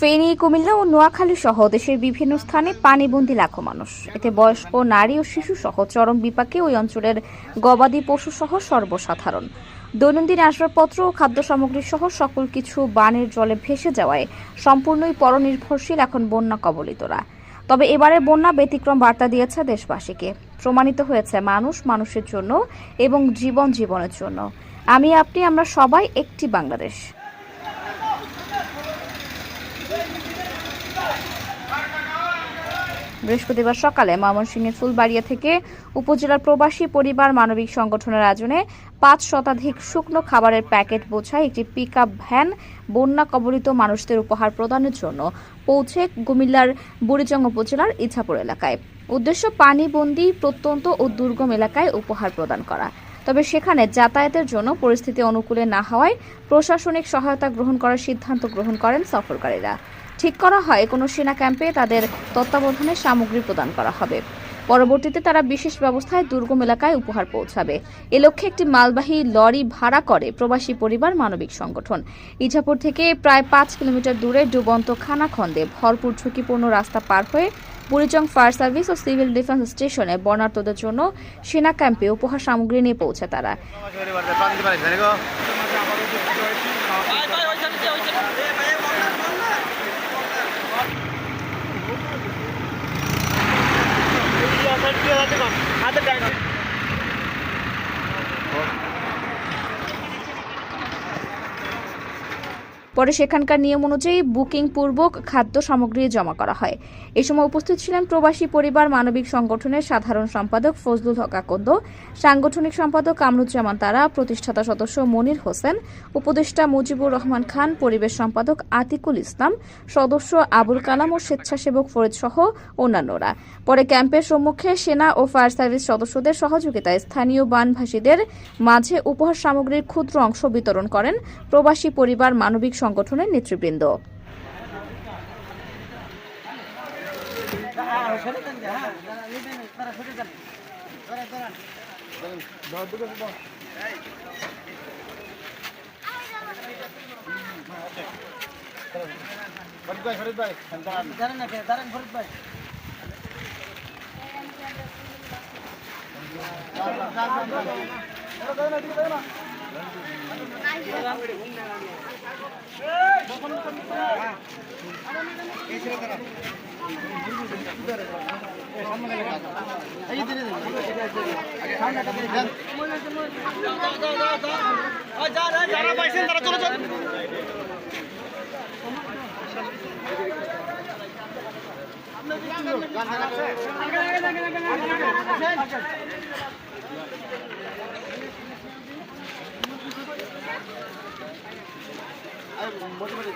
ফেনী, কুমিল্লা ও নোয়াখালী সহ দেশের বিভিন্ন স্থানে পানিবন্দী লাখো মানুষ। এতে বয়স্ক নারী ও শিশু সহ চরম বিপাকে ওই অঞ্চলের গবাদি পশু সহ সর্বসাধারণ। দৈনন্দিন আসবাবপত্র ও খাদ্য সামগ্রী সহ সকল কিছু বানের জলে ভেসে যাওয়ায় সম্পূর্ণই পরনির্ভরশীল এখন বন্যা কবলিতরা। তবে এবারে বন্যা ব্যতিক্রম বার্তা দিয়েছে দেশবাসীকে। প্রমাণিত হয়েছে মানুষ মানুষের জন্য এবং জীবন জীবনের জন্য। আমি, আপনি, আমরা সবাই একটি বাংলাদেশ। বৃহস্পতিবার সকালে ময়মনসিংহের ফুলবাড়িয়া থেকে উপজেলার প্রবাসী পরিবার মানবিক সংগঠনের আয়োজনে পাঁচ শতাধিক শুকনো খাবারের প্যাকেট বোঝায় একটি পিক ভ্যান বন্যা কবলিত মানুষদের উপহার প্রদানের জন্য পৌঁছে কুমিল্লার বুড়িচং উপজেলার ইছাপুর এলাকায়। উদ্দেশ্য পানিবন্দী প্রত্যন্ত ও দুর্গম এলাকায় উপহার প্রদান করা। তবে সেখানে যাতায়াতের জন্য পরিস্থিতি অনুকূলে না হওয়ায় প্রশাসনিক সহায়তা গ্রহণ করার সিদ্ধান্ত গ্রহণ করেন সফরকারীরা। ঠিক করা হয়, কোনো সেনা ক্যাম্পে তাদের তত্ত্বাবধানে সামগ্রী প্রদান করা হবে। পরবর্তীতে তারা বিশেষ ব্যবস্থায় দুর্গম এলাকায় উপহার পৌঁছাবে। এ লক্ষ্যে একটি মালবাহী লরি ভাড়া করে প্রবাসী পরিবার মানবিক সংগঠন। ইছাপুর থেকে প্রায় পাঁচ কিলোমিটার দূরে ডুবন্ত খানাখন্দে ভরপুর ঝুঁকিপূর্ণ রাস্তা পার হয়ে বুড়িচং ফায়ার সার্ভিস ও সিভিল ডিফেন্স স্টেশনে বর্ণার্থদের জন্য সেনা ক্যাম্পে উপহার সামগ্রী নিয়ে পৌঁছে তারা। वन की होती हम आते टाइम পরে সেখানকার নিয়ম অনুযায়ী বুকিং পূর্বক খাদ্য সামগ্রী জমা করা হয়। এ সময় উপস্থিত ছিলেন প্রবাসী পরিবার, মানবিক সংগঠনের সাধারণ সম্পাদক ফজলুল হক আকন্দ, সাংগঠনিক সম্পাদক কামরুজ্জামান তারা, প্রতিষ্ঠাতা সদস্য মনির হোসেন, উপদেষ্টা মুজিবুর রহমান খান, পরিবেশ সম্পাদক আতিকুল ইসলাম, সদস্য আবুল কালাম ও স্বেচ্ছাসেবক ফরিদ সহ অন্যান্যরা। পরে ক্যাম্পের সম্মুখে সেনা ও ফায়ার সার্ভিস সদস্যদের সহযোগিতায় স্থানীয় বানভাসীদের মাঝে উপহার সামগ্রীর ক্ষুদ্র অংশ বিতরণ করেন প্রবাসী পরিবার, মানবিক সংগঠনের নেতৃবৃন্দ ফরিদ ভাই ফরিদ ভাই দাঁড়ান। যারা পাইছেন তারা চলে যান এক মোটামুটি